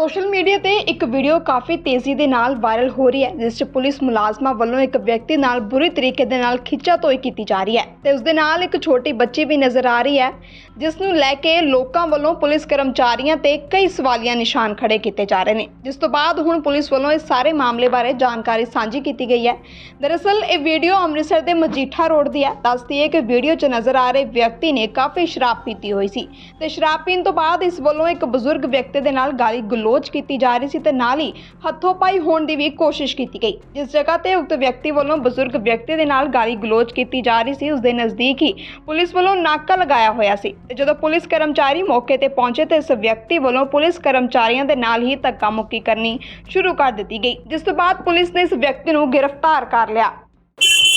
Social media ਤੇ ਇੱਕ video ਕਾਫੀ ਤੇਜ਼ੀ ਦੇ ਨਾਲ ਵਾਇਰਲ ਹੋ ਰਹੀ ਹੈ, ਜਿਸ 'ਚ ਪੁਲਿਸ ਮੁਲਾਜ਼ਮਾਂ ਵੱਲੋਂ ਇੱਕ ਵਿਅਕਤੀ ਨਾਲ ਬੁਰੀ ਤਰੀਕੇ ਦੇ ਨਾਲ ਖਿੱਚਾਤੋਈ ਕੀਤੀ ਜਾ ਰਹੀ ਹੈ ਤੇ ਉਸ ਦੇ ਨਾਲ ਇੱਕ ਛੋਟੀ ਬੱਚੀ ਵੀ ਨਜ਼ਰ ਆ ਰਹੀ ਹੈ, ਜਿਸ ਨੂੰ ਲੈ ਕੇ ਲੋਕਾਂ ਵੱਲੋਂ ਪੁਲਿਸ ਕਰਮਚਾਰੀਆਂ ਤੇ ਕਈ ਸਵਾਲੀਆ ਨਿਸ਼ਾਨ ਖੜੇ ਕੀਤੇ ਜਾ ਰਹੇ ਨੇ। ਜਿਸ ਤੋਂ ਬਾਅਦ ਹੁਣ ਪੁਲਿਸ ਵੱਲੋਂ ਇਸ ਸਾਰੇ ਮਾਮਲੇ ਬਾਰੇ ਜਾਣਕਾਰੀ ਸਾਂਝੀ ਕੀਤੀ ਗਈ ਹੈ। ਦਰਅਸਲ, ਇਹ ਵੀਡੀਓ ਅੰਮ੍ਰਿਤਸਰ ਦੇ ਮਜੀਠਾ ਰੋਡ ਦੀ ਹੈ। ਦੱਸਦੀ ਹੈ ਕਿ ਵੀਡੀਓ 'ਚ ਨਜ਼ਰ ਆ ਰਹੇ ਵਿਅਕਤੀ ਨੇ ਕਾਫੀ ਸ਼ਰਾਬ ਪੀਤੀ ਹੋਈ ਸੀ ਤੇ ਸ਼ਰਾਬ ਪੀਣ ਤੋਂ ਬਾਅਦ ਇਸ ਵੱਲੋਂ ਇੱਕ ਬਜ਼ੁਰਗ ਵਿਅਕਤੀ ਦੇ ਨਾਲ ਗਾਲੀ ਗਲੋਚ ਕੀਤੀ ਜਾ ਰਹੀ ਸੀ ਤੇ ਨਾਲ ਹੀ ਹੱਥੋਂ ਪਾਈ ਹੋਣ ਦੀ ਵੀ ਕੋਸ਼ਿਸ਼ ਕੀਤੀ ਗਈ। ਜਿਸ ਜਗ੍ਹਾ ਤੇ ਉਕਤ ਵਿਅਕਤੀ ਵੱਲੋਂ ਬਜ਼ੁਰਗ ਵਿਅਕਤੀ ਦੇ ਨਾਲ ਗਾਲੀ ਗਲੋਚ ਕੀਤੀ ਜਾ ਰਹੀ ਸੀ। ਉਸ ਦੇ ਨਜ਼ਦੀਕ ਹੀ ਪੁਲਿਸ ਵੱਲੋਂ ਨਾਕਾ ਲਗਾਇਆ ਹੋਇਆ ਸੀ। ਤੇ ਜਦੋਂ ਪੁਲਿਸ ਕਰਮਚਾਰੀ ਮੌਕੇ ਤੇ ਪਹੁੰਚੇ ਤੇ ਇਸ ਵਿਅਕਤੀ ਵੱਲੋਂ ਪੁਲਿਸ ਕਰਮਚਾਰੀਆਂ ਦੇ ਨਾਲ ਹੀ ਧੱਕਾ ਮੁੱਕੀ ਕਰਨੀ ਸ਼ੁਰੂ ਕਰ ਦਿੱਤੀ ਗਈ। ਜਿਸ ਤੋਂ ਬਾਅਦ ਪੁਲਿਸ ਨੇ ਇਸ ਵਿਅਕਤੀ ਨੂੰ ਗ੍ਰਿਫਤਾਰ ਕਰ ਲਿਆ।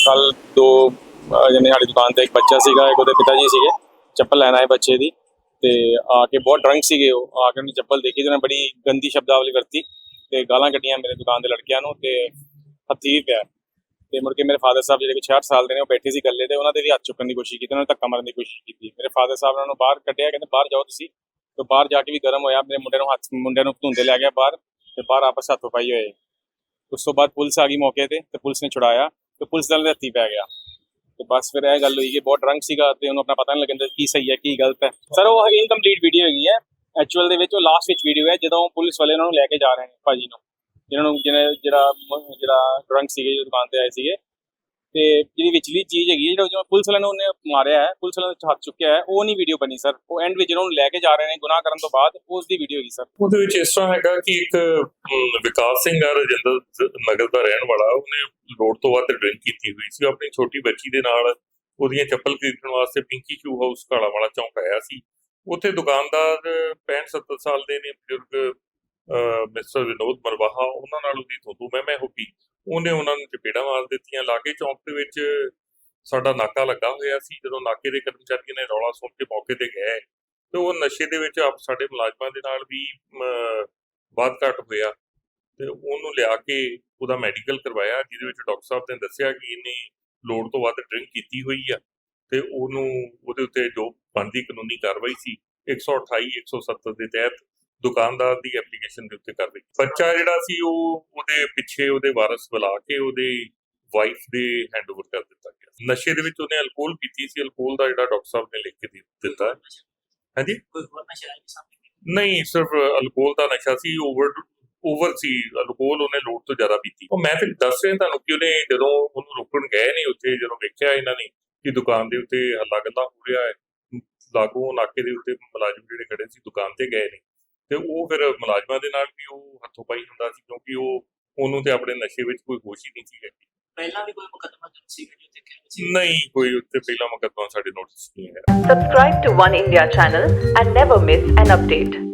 ਕੱਲ ਦੋ, ਅਹ ਸਾਡੀ ਦੁਕਾਨ ਤੇ ਇੱਕ ਬੱਚਾ ਸੀਗਾ, ਇੱਕ ਉਹਦੇ ਪਿਤਾ ਜੀ ਸੀਗੇ। ਚੱਪਲ ਲੈਣ ਆਏ ਬੱਚੇ ਦੀ। ਤੇ ਆ ਕੇ ਬਹੁਤ ਡਰੰਕ ਸੀਗੇ ਉਹ। ਆ ਕੇ ਉਹਨੇ ਚੱਪਲ ਦੇਖੀ ਤੇ ਉਹਨੇ ਬੜੀ ਗੰਦੀ ਸ਼ਬਦਾਵਲੀ ਵਰਤੀ ਤੇ ਗਾਲਾਂ ਕੱਢੀਆਂ ਮੇਰੇ ਦੁਕਾਨ ਦੇ ਲੜਕਿਆਂ ਨੂੰ ਤੇ ਹੱਥੀ ਵੀ ਪਿਆ। ਤੇ ਮੁੜ ਕੇ ਮੇਰੇ ਫਾਦਰ ਸਾਹਿਬ ਜਿਹੜੇ ਕਿ 66 ਸਾਲ ਦੇ ਨੇ, ਉਹ ਬੈਠੇ ਸੀ ਗੱਲੇ ਤੇ ਉਹਨਾਂ ਦੇ ਵੀ ਹੱਥ ਚੁੱਕਣ ਦੀ ਕੋਸ਼ਿਸ਼ ਕੀਤੀ, ਉਹਨਾਂ ਨੇ ਧੱਕਾ ਮਾਰਨ ਦੀ ਕੋਸ਼ਿਸ਼ ਕੀਤੀ। ਮੇਰੇ ਫਾਦਰ ਸਾਹਿਬ ਉਹਨਾਂ ਨੂੰ ਬਾਹਰ ਕੱਢਿਆ, ਕਹਿੰਦੇ ਬਾਹਰ ਜਾਓ ਤੁਸੀਂ। ਤੇ ਬਾਹਰ ਜਾ ਕੇ ਵੀ ਗਰਮ ਹੋਇਆ, ਮੇਰੇ ਮੁੰਡੇ ਨੂੰ ਹੱਥ, ਮੁੰਡੇ ਨੂੰ ਧੁੰਦੇ ਲੈ ਗਿਆ ਬਾਹਰ ਤੇ ਬਾਹਰ ਆਪਸ ਹੱਥੋਂ ਪਾਈ ਹੋਏ। ਉਸ ਤੋਂ ਬਾਅਦ ਪੁਲਿਸ ਆ ਗਈ ਮੌਕੇ ਤੇ ਤੇ ਪੁਲਿਸ ਨੇ ਛੁਡਾਇਆ ਤੇ ਪੁਲਿਸ ਵਾਲੇ ਦੇ ਹੱਥੀ ਪੈ ਗਿਆ। ਤੇ ਬਸ ਫਿਰ ਇਹ ਗੱਲ ਹੋਈ ਕਿ ਬਹੁਤ ਡਰੰਕ ਸੀਗਾ ਤੇ ਉਹਨੂੰ ਆਪਣਾ ਪਤਾ ਨਹੀਂ ਲੱਗਦਾ ਕੀ ਸਹੀ ਹੈ, ਕੀ ਗਲਤ ਹੈ। ਸਰ ਉਹ ਇਨਕੰਪਲੀਟ ਵੀਡੀਓ ਹੈਗੀ ਹੈ। ਐਕਚੁਅਲ ਦੇ ਵਿੱਚ ਉਹ ਲਾਸਟ ਵਿੱਚ ਵੀਡੀਓ ਹੈ, ਜਦੋਂ ਪੁਲਿਸ ਵਾਲੇ ਉਹਨਾਂ ਨੂੰ ਲੈ ਕੇ ਜਾ ਰਹੇ ਨੇ ਭਾਜੀ ਨੂੰ। ਜਿਹਨਾਂ ਨੂੰ ਜਿਹਨੇ ਜਿਹੜਾ ਜਿਹੜਾ ਡਰੰਕ ਸੀਗੇ, ਜੋ ਦੁਕਾਨ ਤੇ ਆਏ ਸੀਗੇ। ਤੇ ਜਿਹੜੀ ਵਿਚਲੀ ਚੀਜ਼ ਹੈਗੀ ਜਿਹੜਾ ਜਿਵੇਂ ਪੁਲਿਸ ਵਾਲਿਆਂ ਨੂੰ ਉਹਨੇ ਮਾਰਿਆ ਹੈ, ਪੁਲਿਸ ਵਾਲਿਆਂ ਨੇ ਹੱਥ ਚੁੱਕਿਆ ਹੈ, ਉਹ ਨਹੀਂ ਵੀਡੀਓ ਬਣੀ ਸਰ ਉਹ ਐਂਡ ਵਿੱਚ ਜਿਹਨਾਂ ਨੂੰ ਲੈ ਕੇ ਜਾ ਰਹੇ ਨੇ, ਗੁਨਾਹ ਕਰਨ ਤੋਂ ਬਾਅਦ, ਉਸ ਦੀ ਵੀਡੀਓ ਹੈਗੀ ਸਰ ਉਹਦੇ ਵਿੱਚ ਇਸ ਤਰ੍ਹਾਂ ਹੈਗਾ ਕਿ ਇੱਕ ਵਿਕਾਸ ਸਿੰਘ ਆ ਰਜਿੰਦਰ ਨਗਰ ਦਾ ਰਹਿਣ ਵਾਲਾ, ਉਹਨੇ ਲੋੜ ਤੋਂ ਵੱਧ ਡਰਿੰਕ ਕੀਤੀ ਹੋਈ ਸੀ। ਆਪਣੀ ਛੋਟੀ ਬੱਚੀ ਦੇ ਨਾਲ ਉਹਦੀਆਂ ਚੱਪਲ ਖਰੀਦਣ ਵਾਸਤੇ ਪਿੰਕੀ ਸ਼ੂ ਹਾਊਸ ਕਾਲਾ ਵਾਲਾ ਚੌਂਕ ਆਇਆ ਸੀ। ਉੱਥੇ ਦੁਕਾਨਦਾਰ 65 70 ਸਾਲ ਦੇ ਨੇ, ਬਜ਼ੁਰਗ ਮਿਸਟਰ ਵਿਨੋਦ ਮਰਵਾਹਾ, ਉਹਨਾਂ ਨਾਲ ਉਹਦੀ ਥੋਤੂ ਮੈਂ ਮੈਂ ਹੋ ਗਈ। ਉਹਨੇ ਉਹਨਾਂ ਨੂੰ ਚਪੇੜਾ ਮਾਰ ਦਿੱਤੀਆਂ। ਲਾਗੇ ਚੌਂਕ ਦੇ ਵਿੱਚ ਸਾਡਾ ਨਾਕਾ ਲੱਗਾ ਹੋਇਆ ਸੀ ਜਦੋਂ ਨਾਕੇ ਦੇ ਕਰਮਚਾਰੀਆਂ ਨੇ ਰੌਲਾ ਸੁਣ ਕੇ ਮੌਕੇ ਤੇ ਗਏ। ਤੇ ਉਹ ਨਸ਼ੇ ਦੇ ਵਿੱਚ ਆਪ ਸਾਡੇ ਮੁਲਾਜ਼ਮਾਂ ਦੇ ਨਾਲ ਵੀ ਅਮ, ਵਾਧ ਘਟ ਹੋਇਆ। ਤੇ ਉਹਨੂੰ ਲਿਆ ਕੇ ਉਹਦਾ ਮੈਡੀਕਲ ਕਰਵਾਇਆ ਜਿਹਦੇ ਵਿੱਚ ਡਾਕਟਰ ਸਾਹਿਬ ਨੇ ਦੱਸਿਆ ਕਿ ਇਹਨੇ ਲੋੜ ਤੋਂ ਵੱਧ ਡਰਿੰਕ ਕੀਤੀ ਹੋਈ ਆ। ਤੇ ਉਹਨੂੰ ਉਹਦੇ ਉੱਤੇ ਜੋ ਬਣਦੀ ਕਾਨੂੰਨੀ ਕਾਰਵਾਈ ਸੀ 128 170 ਦੇ ਤਹਿਤ ਦੁਕਾਨਦਾਰ ਦੀ ਐਪਲੀਕੇਸ਼ਨ ਦੇ ਉੱਤੇ ਕਾਰਵਾਈ ਬੱਚਾ ਜਿਹੜਾ ਸੀ ਉਹ ਉਹਦੇ ਪਿੱਛੇ ਉਹਦੇ ਵਾਰਸ ਬੁਲਾ ਕੇ ਉਹਦੇ ਵਾਈਫ ਦੇ ਹੈਂਡਓਵਰ ਕਰ ਦਿੱਤਾ ਗਿਆ। ਨਸ਼ੇ ਦੇ ਵਿੱਚ ਉਹਨੇ ਅਲਕੋਹਲ ਪੀਤੀ ਸੀ। ਅਲਕੋਹਲ ਦਾ ਜਿਹੜਾ ਡਾਕਟਰ ਸਾਹਿਬ ਨੇ ਲਿਖ ਕੇ ਦਿੱਤਾ। ਹਾਂਜੀ? ਕੋਈ ਹੋਰ ਨਸ਼ਾ ਨਹੀਂ ਸਿਰਫ ਅਲਕੋਹਲ ਦਾ ਨਸ਼ਾ ਸੀ। ਓਵਰ ਓਵਰ ਸੀ। ਅਲਕੋਹਲ ਉਹਨੇ ਲੋੜ ਤੋਂ ਜ਼ਿਆਦਾ ਪੀਤੀ। ਉਹ ਮੈਂ ਫਿਰ ਦੱਸ ਰਿਹਾ ਤੁਹਾਨੂੰ ਕਿ ਉਹਨੇ ਜਦੋਂ ਉਹਨੂੰ ਰੋਕਣ ਗਏ ਨਹੀਂ ਉੱਥੇ ਜਦੋਂ ਵੇਖਿਆ ਇਹਨਾਂ ਨੇ ਕਿ ਦੁਕਾਨ ਦੇ ਉੱਤੇ ਹੱਲਾ ਗੱਲਾ ਹੋ ਰਿਹਾ ਹੈ ਲਾਗੂ ਨਾਕੇ ਦੇ ਉੱਤੇ ਮੁਲਾਜ਼ਮ ਜਿਹੜੇ ਖੜੇ ਸੀ ਦੁਕਾਨ ਤੇ ਗਏ ਨੇ। ਤੇ ਉਹ ਫਿਰ ਮੁਲਾਜ਼ਮਾਂ ਦੇ ਨਾਲ ਵੀ ਉਹ ਹੱਥੋਂ ਪਾਈ ਹੁੰਦਾ ਸੀ ਕਿਉਂਕਿ ਉਹ ਉਹਨੂੰ ਤੇ ਆਪਣੇ ਨਸ਼ੇ ਵਿੱਚ ਕੋਈ ਹੋਸ਼ ਹੀ ਨਹੀਂ ਸੀ ਹੈਗੀ। ਪਹਿਲਾਂ ਵੀ ਕੋਈ ਮੁਕੱਦਮਾ ਦਰਜ ਸੀ ਜੋ ਦੇਖਿਆ ਸੀ? ਨਹੀਂ ਕੋਈ ਉੱਤੇ ਪਹਿਲਾ ਮੁਕੱਦਮਾ ਸਾਡੇ ਨੋਟਿਸ ਨਹੀਂ ਹੈ Subscribe to One India channel and never miss an update.